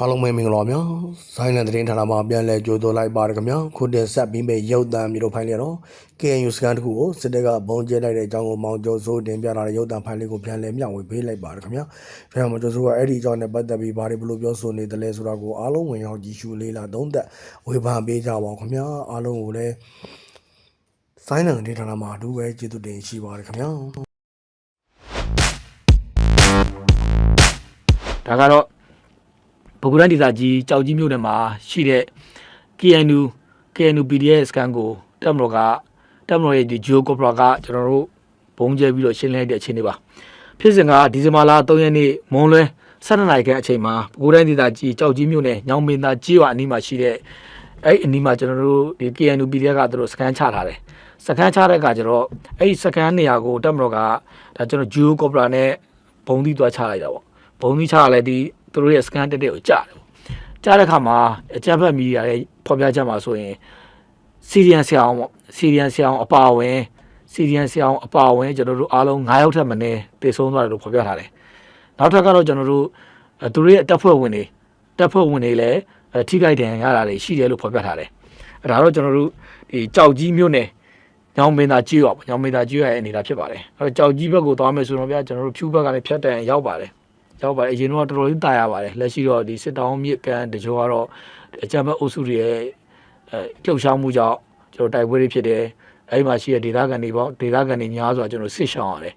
အားလုံးပဲမင်္ဂလာပါဗျာ။ဆိုင်းလန်သတင်းဌာနမှာပြန်လည်ကြိုဆိုလိုက်ပါရခင်ဗျာ။ခုတင်ဆက်ပြီးမဲ့ရုပ်သံမျိုးတို့ဖိုင်လေးတော့ KNU စကန်တစ်ခုကိုစစ်တပ်ကဘုံကျဲလိုက်တဲ့အကြောင်းကိုမောင်ကျော်စိုးတင်ပြလာတဲ့ရုပ်သံဖိုင်လေးကိုပြန်လည်မျှဝေပေးလိုက်ပါရခင်ဗျာ။ပြန်မောင်ကျော်စိုးကအဲ့ဒီအကြောင်းနဲ့ပတ်သက်ပြီးဘာတွေဘလို့ပြောဆိုနေတယ်လဲဆိုတာကိုအားလုံးဝင်ရောက်ကြည့်ရှုလေးလာသုံးသက်ဝေဖန်ပေးကြပါဦးခင်ဗျာ။အားလုံးကိုလည်းဆိုင်းလန်သတင်းဌာနမှာအထူးပဲကျေးဇူးတင်ရှိပါရခင်ဗျာ။ဒါကတော့ ဗဂုရန်ဒေသကြီးကြောက်ကြီးမြို့နယ်မှာရှိတဲ့ KNU KNU PDF စကန်ကိုတက်မတော်ကတက်မတော်ရဲ့ဒီ Geo Cobra ကကျွန်တော်တို့ဘုံကျဲပြီးတော့ရှင်းလင်းလိုက်တဲ့အခြေအနေပါဖြစ်စဉ်ကဒီဇင်ဘာလ3ရက်နေ့မွန်းလွဲ12နာရီခန့်အချိန်မှာဗဂုရန်ဒေသကြီးကြောက်ကြီးမြို့နယ်ညောင်မင်းသားကြီးရွာအနီးမှာရှိတဲ့အဲ့အနီးမှာကျွန်တော်တို့ဒီ KNU PDF ကသူတို့စကန်ချထားတယ်စကန်ချတဲ့အခါကျတော့အဲ့ဒီစကန်နေရာကိုတက်မတော်ကဒါကျွန်တော် Geo Cobra နဲ့ဘုံသီးသွားချလိုက်တာပေါ့ဘုံကြီးချရလဲဒီ သူတို့ရဲ့ scan တက်တဲ့ကိုကြားတယ်ပေါ့ကြားတဲ့အခါမှာအကြမ်းဖက်မီဒီယာရဲ့ဖော်ပြချက်မှာဆိုရင်စီရီယန်ဆရာအောင်ပေါ့စီရီယန်ဆရာအောင်အပါအဝင်စီရီယန်ဆရာအောင်အပါအဝင်ကျွန်တော်တို့အားလုံး9ယောက်ထက်မနည်းတည်ဆုံးသွားတယ်လို့ဖော်ပြထားတယ်နောက်ထပ်ကတော့ကျွန်တော်တို့အဲသူတို့ရဲ့တပ်ဖွဲ့ဝင်တွေတပ်ဖွဲ့ဝင်တွေလည်းအဲထိခိုက်ဒဏ်ရာရတာတွေရှိတယ်လို့ဖော်ပြထားတယ်အဲဒါတော့ကျွန်တော်တို့ဒီကြောက်ကြီးမြို့နယ်ညောင်မင်းသားကြီးရွာပေါ့ညောင်မင်းသားကြီးရွာရဲ့အနေအထားဖြစ်ပါတယ်အဲတော့ကြောက်ကြီးဘက်ကိုသွားမယ်ဆိုတော့ဗျာကျွန်တော်တို့ဖြူဘက်ကလည်းဖြတ်တန်ရောက်ပါတယ် ရောက်ပါတယ်အရင်တော့တော်တော်လေးတာရပါတယ်လက်ရှိတော့ဒီစစ်တောင်းမြစ်ကန်တကြောကတော့အကြမ်းဖက်အုပ်စုတွေရဲ့အဲလှုပ်ရှားမှုကြောင့်ကျွန်တော်တိုက်ပွဲတွေဖြစ်တယ်အဲဒီမှာရှိတဲ့ဒေသခံတွေပေါ့ဒေသခံတွေများစွာကျွန်တော်စစ်ရှောင်ရတယ်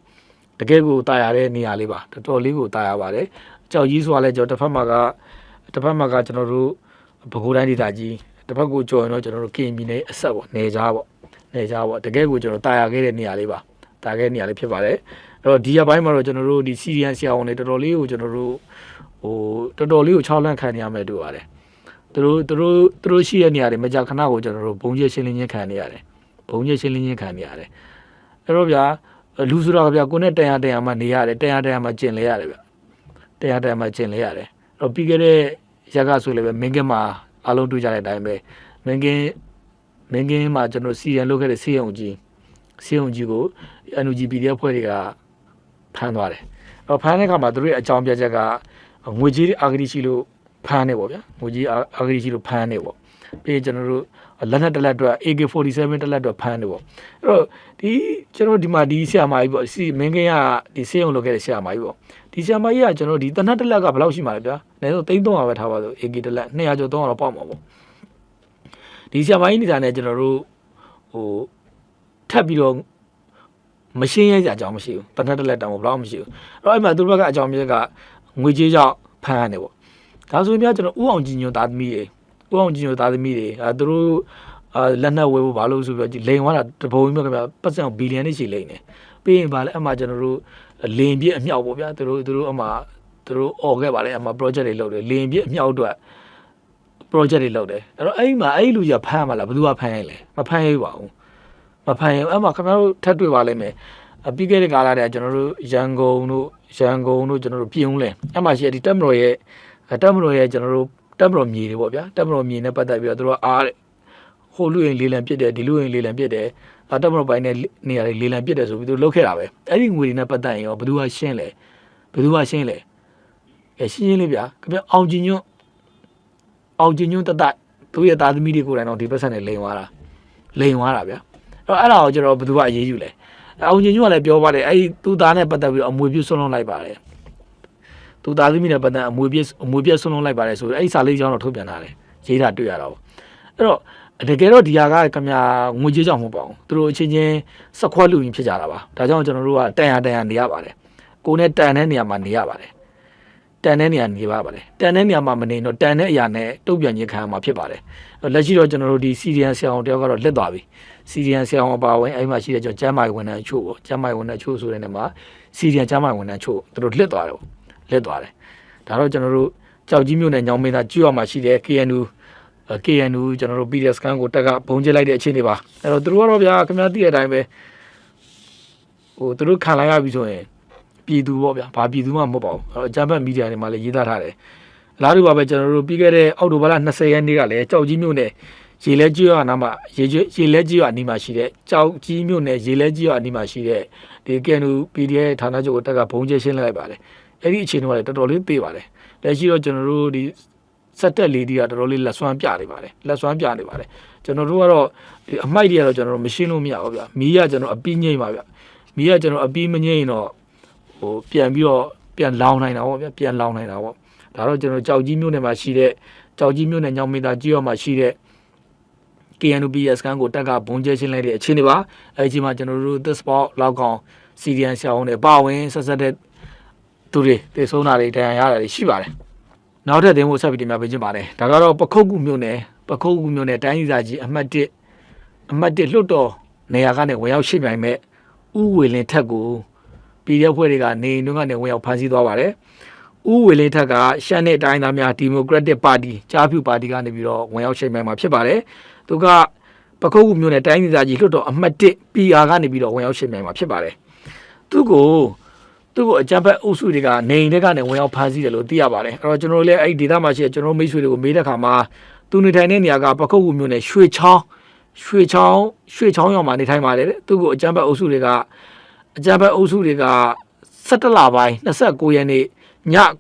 တကယ်ကိုတာရတဲ့နေရာလေးပါတော်တော်လေးကိုတာရပါတယ်ကြောက်ကြီးဆိုတာလဲကျွန်တော်တစ်ဖက်မှာကတစ်ဖက်မှာကကျွန်တော်တို့ဘကိုးတိုင်းဒေသကြီးတစ်ဖက်ကိုကြော်ရင်တော့ကျွန်တော်တို့ကင်ပြည်နယ်အဆက်ပေါ့နေကြားပေါ့နေကြားပေါ့တကယ်ကိုကျွန်တော်တာရခဲ့တဲ့နေရာလေးပါတာခဲ့တဲ့နေရာလေးဖြစ်ပါတယ်အဲ့ တော့ဒီရပိုင်းမှာတော့ကျွန်တော်တို့ဒီစီရီယန်ဆရာဝန်တွေတော်တော်လေးကိုကျွန်တော်တို့ဟိုတော်တော်လေးကိုချောင်းလန့်ခံနေရမယ်တို့ပါတယ်သူတို့သူတို့သူတို့ရှိတဲ့နေရာတွေမကြာခဏကိုကျွန်တော်တို့ဘုံကျရှင်းလင်းချင်းခံနေရတယ်ဘုံကျရှင်းလင်းချင်းခံနေရတယ်အဲ့တော့ဗျာလူဆိုတော့ဗျာကိုနဲ့တန်ရတန်ရမှနေရတယ်တန်ရတန်ရမှကျင်လဲရတယ်ဗျတန်ရတန်ရမှကျင်လဲရတယ်အဲ့တော့ပြီးခဲ့တဲ့ရက်ကဆိုလည်းပဲမင်းကင်းမှာအားလုံးတွေ့ကြတဲ့အတိုင်းပဲမင်းကင်းမင်းကင်းမှာကျွန်တော်စီရန်လုပ်ခဲ့တဲ့စီယုံကြီးစီယုံကြီးကို NUG PDF ဖွဲ့တွေက ဖမ်းသွားတယ်။အော်ဖမ်းတဲ့အခါမှာသူတို့ရဲ့အကြောင်းပြချက်ကငွေကြီးအာဂရီရှိလို့ဖမ်းနေပေါ့ဗျာ။ငွေကြီးအာဂရီရှိလို့ဖမ်းနေပေါ့။ပြီးရင်ကျွန်တော်တို့လက်နက်တစ်လက်အတွက် AK47 တစ်လက်အတွက်ဖမ်းနေပေါ့။အဲ့တော့ဒီကျွန်တော်ဒီမှာဒီဆရာမကြီးပေါ့စီမင်းကင်းကဒီစေးုံလုပ်ခဲ့တဲ့ဆရာမကြီးပေါ့။ဒီဆရာမကြီးကကျွန်တော်ဒီတနက်တစ်လက်ကဘယ်လောက်ရှိမှာလဲဗျာ။အနည်းဆုံး300ပဲထားပါစို့ AK တစ်လက်200ကျော်300တော့ပေါက်မှာပေါ့။ဒီဆရာမကြီးနေတာနဲ့ကျွန်တော်တို့ဟိုထပ်ပြီးတော့ မရှင်းရဲကြအကြောင်းမရှိဘူးတနက်တစ်လက်တောင်ဘယ်တော့မှမရှိဘူးအဲ့တော့အဲ့မှာသူတို့ဘက်ကအကြောင်းမြက်ကငွေကြေးကြောင့်ဖမ်းရတယ်ပေါ့ဒါဆိုရင်ပြကျွန်တော်ဥအောင်ကြီးညွန်သားသမီးတွေဥအောင်ကြီးညွန်သားသမီးတွေအဲသူတို့အာလက်နက်ဝယ်ဖို့ဘာလို့ဆိုပြီးတော့လိန်သွားတာတပုံမျိုးခင်ဗျပတ်စံဘီလီယံနဲ့ရှိလိမ့်နေပြီးရင်ဗာလဲအမှကျွန်တော်တို့လင်ပြည့်အမြောက်ပေါ့ဗျာသူတို့သူတို့အမှသူတို့អော်ခဲ့ပါလေအမှ project တွေလုပ်တယ်လင်ပြည့်အမြောက်အတွက် project တွေလုပ်တယ်အဲ့တော့အဲ့ဒီမှာအဲ့ဒီလူကြီးကဖမ်းမှာလားဘယ်သူကဖမ်းရလဲမဖမ်းရပါဘူး မဖန်ရင်အဲ့မှာခင်ဗျားတို့ထပ်တွေ့ပါလိမ့်မယ်အပြီးခဲ့တဲ့ကာလတည်းကကျွန်တော်တို့ရန်ကုန်တို့ရန်ကုန်တို့ကျွန်တော်တို့ပြုံးလဲအဲ့မှာရှိတဲ့ဒီတက်မတော်ရဲ့တက်မတော်ရဲ့ကျွန်တော်တို့တက်မတော်မြေတွေပေါ့ဗျာတက်မတော်မြေနဲ့ပတ်သက်ပြီးတော့သူတို့အားတဲ့ဟိုလူရင်လေးလံပြစ်တယ်ဒီလူရင်လေးလံပြစ်တယ်အတက်မတော်ပိုင်းနဲ့နေရာတွေလေးလံပြစ်တယ်ဆိုပြီးသူလုပ်ခဲ့တာပဲအဲ့ဒီငွေတွေနဲ့ပတ်သက်ရင်ရောဘယ်သူကရှင်းလဲဘယ်သူကရှင်းလဲအဲရှင်းရှင်းလေးဗျာခင်ဗျာအောင်ကျင်ညွန့်အောင်ကျင်ညွန့်တတသူ့ရဲ့သားသမီးတွေကိုယ်တိုင်တော့ဒီပတ်စံနဲ့လိန်သွားတာလိန်သွားတာဗျာအဲ့ တော့အဲ့ဒါကိုကျွန်တော်ဘယ်သူကအရေးယူလဲအောင်ချင်းညွကလည်းပြောပါတယ်အဲ့ဒီသူသားနဲ့ပတ်သက်ပြီးတော့အမွေပြည့်ဆွလုံးလိုက်ပါတယ်သူသားသမီးနဲ့ပတ်သက်အမွေပြည့်အမွေပြည့်ဆွလုံးလိုက်ပါတယ်ဆိုတော့အဲ့ဒီစာလေးကြောင်းတော့ထုတ်ပြန်ထားတယ်ရေးတာတွေ့ရတော့အဲ့တော့တကယ်တော့ဒီဟာကကမြငွေကြေးကြောင့်မဟုတ်ပါဘူးသူတို့အချင်းချင်းစက်ခွက်လူရင်ဖြစ်ကြတာပါဒါကြောင့်ကျွန်တော်တို့ကတန်ရတန်ရနေရပါတယ်ကိုနဲ့တန်တဲ့နေရာမှာနေရပါတယ် တန်တဲ့နေရာနေပါပါတယ်တန်တဲ့နေရာမှာမနေတော့တန်တဲ့အရာနဲ့တုတ်ပြန်ခြင်းခံရမှာဖြစ်ပါတယ်လက်ရှိတော့ကျွန်တော်တို့ဒီစီရီယန်ဆရာအောင်တယောက်ကတော့လက်သွားပြီစီရီယန်ဆရာအောင်အပါဝင်အဲ့မှာရှိတဲ့ကျွန်တော်ကျမ်းမာရေးဝန်ထမ်းအချို့ပေါ့ကျမ်းမာရေးဝန်ထမ်းအချို့ဆိုတဲ့နေရာမှာစီရီယန်ကျမ်းမာရေးဝန်ထမ်းအချို့သူတို့လက်သွားတယ်ပေါ့လက်သွားတယ်ဒါတော့ကျွန်တော်တို့ကြောက်ကြီးမြို့နယ်ညောင်မင်းသားကျွော်မှာရှိတဲ့ KNU အဲ KNU ကျွန်တော်တို့ PDF စကန်ကိုတက်ကဘုံကျလိုက်တဲ့အခြေအနေပါအဲ့တော့သူတို့ကတော့ဗျာခင်ဗျားသိတဲ့အတိုင်းပဲဟိုသူတို့ခံလိုက်ရပြီဆိုရင် ပြည်သူပေါ့ဗျာဘာပြည်သူမှမဟုတ်ပါဘူးအဲ့တော့အကြမ်းဖက်မီဒီယာတွေမှာလည်းရေးသားထားတယ်အလားတူပါပဲကျွန်တော်တို့ပြီးခဲ့တဲ့အောက်တိုဘာလ20ရက်နေ့ကလည်းကြောက်ကြီးမြို့နယ်ရေလဲကြီးရွာနားမှာရေကျွရေလဲကြီးရွာအနီးမှာရှိတဲ့ကြောက်ကြီးမြို့နယ်ရေလဲကြီးရွာအနီးမှာရှိတဲ့ဒီကန်နူ PDF ဌာနချုပ်ကိုတက်ကဘုံကျဲရှင်းလိုက်ပါတယ်အဲ့ဒီအခြေအနေကလည်းတော်တော်လေးသေးပါတယ်လက်ရှိတော့ကျွန်တော်တို့ဒီစက်တက်လေးတွေကတော်တော်လေးလက်ဆွမ်းပြနေပါတယ်လက်ဆွမ်းပြနေပါတယ်ကျွန်တော်တို့ကတော့ဒီအမိုက်တွေကတော့ကျွန်တော်တို့မရှင်းလို့မရဘူးဗျမီးကကျွန်တော်အပီးငိမ့်ပါဗျမီးကကျွန်တော်အပီးမငိမ့်တော့ ဟိုပြန်ပြီးတော့ပြန်လောင်နိုင်တာပေါ့ဗျပြန်လောင်နိုင်တာပေါ့ဒါတော့ကျွန်တော်ကြောက်ကြီးမြို့နယ်မှာရှိတဲ့ကြောက်ကြီးမြို့နယ်ညောင်မင်းသားကြီးရောမှာရှိတဲ့ KNUPS ကန်ကိုတက်ကဘုံကျဲရှင်းလိုက်တဲ့အခြေအနေပါအဲဒီချိန်မှာကျွန်တော်တို့ The Sport လောက်ကောင် CDN ဆရာဝန်တွေပါဝင်ဆက်ဆက်တဲ့သူတွေတေဆုံးတာတွေဒဏ်ရာရတာတွေရှိပါတယ်နောက်ထပ်တင်ဖို့ဆက်ပြီးတင်ပြပေးချင်ပါတယ်ဒါကတော့ပခုတ်ကူမြို့နယ်ပခုတ်ကူမြို့နယ်တိုင်းဒေသကြီးအမှတ်1အမှတ်1လွတ်တော်နေရာကနေဝင်ရောက်ရှိပြိုင်မဲ့ဥဝေလင်ထက်ကို ပြည်တဲ့ဖွဲ့တွေကနေနှုန်းကနေဝင်ရောက်ဖမ်းဆီးသွားပါတယ်ဥဝေလင်ထက်ကရှမ်းတဲ့တိုင်းသားများဒီမိုကရက်တစ်ပါတီကြားဖြူပါတီကနေပြီးတော့ဝင်ရောက်ရှိပြိုင်မှာဖြစ်ပါတယ်သူကပခုတ်ကူမြို့နယ်တိုင်းဒေသကြီးလွတ်တော်အမှတ်1 PR ကနေပြီးတော့ဝင်ရောက်ရှိပြိုင်မှာဖြစ်ပါတယ်သူကိုသူ့ကိုအကြံဖက်အုပ်စုတွေကနေအိမ်တွေကနေဝင်ရောက်ဖမ်းဆီးတယ်လို့သိရပါတယ်အဲ့တော့ကျွန်တော်တို့လည်းအဲ့ဒီဒေသမှာရှိတဲ့ကျွန်တော်တို့မိတ်ဆွေတွေကိုမေးတဲ့အခါမှာသူနေထိုင်တဲ့နေရာကပခုတ်ကူမြို့နယ်ရွှေချောင်းရွှေချောင်းရွှေချောင်းရောက်မှာနေထိုင်ပါတယ်တဲ့သူ့ကိုအကြံဖက်အုပ်စုတွေက အကြံဖက်အုပ်စုတွေက17လပိုင်း29ရက်နေ့ည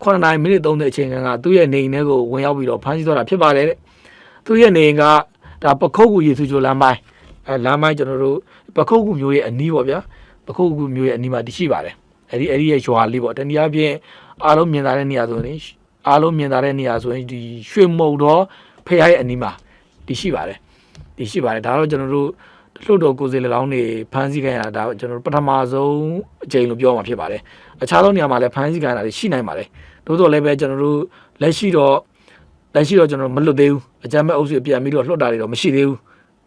9:30မိနစ်30အချိန်ကသူ့ရဲ့နေအိမ်ထဲကိုဝင်ရောက်ပြီးတော့ဖမ်းဆီးသွားတာဖြစ်ပါတယ်တဲ့သူ့ရဲ့နေအိမ်ကဒါပခုတ်ကူရေစုချိုလမ်းပိုင်းအဲလမ်းပိုင်းကျွန်တော်တို့ပခုတ်ကူမျိုးရဲ့အနီးပေါ့ဗျာပခုတ်ကူမျိုးရဲ့အနီးမှာတရှိပါတယ်အဲ့ဒီအဲ့ဒီရဲ့ရွာလေးပေါ့တနည်းအားဖြင့်အားလုံးမြင်သာတဲ့နေရာဆိုရင်အားလုံးမြင်သာတဲ့နေရာဆိုရင်ဒီရွှေမုံတော့ဖះရဲ့အနီးမှာတရှိပါတယ်တရှိပါတယ်ဒါတော့ကျွန်တော်တို့ လှုပ်တော်ကိုယ်စီ၎င်းတွေဖမ်းဆီးခံရတာဒါကျွန်တော်တို့ပထမဆုံးအကြိမ်လို့ပြောမှာဖြစ်ပါတယ်အခြားသောနေရာမှာလည်းဖမ်းဆီးခံရတာတွေရှိနိုင်ပါတယ်သို့တော်လည်းပဲကျွန်တော်တို့လက်ရှိတော့လက်ရှိတော့ကျွန်တော်မလွတ်သေးဘူးအကြမ်းမဲ့အုပ်စုပြန်ပြီးတော့လှုပ်တာတွေတော့မရှိသေးဘူး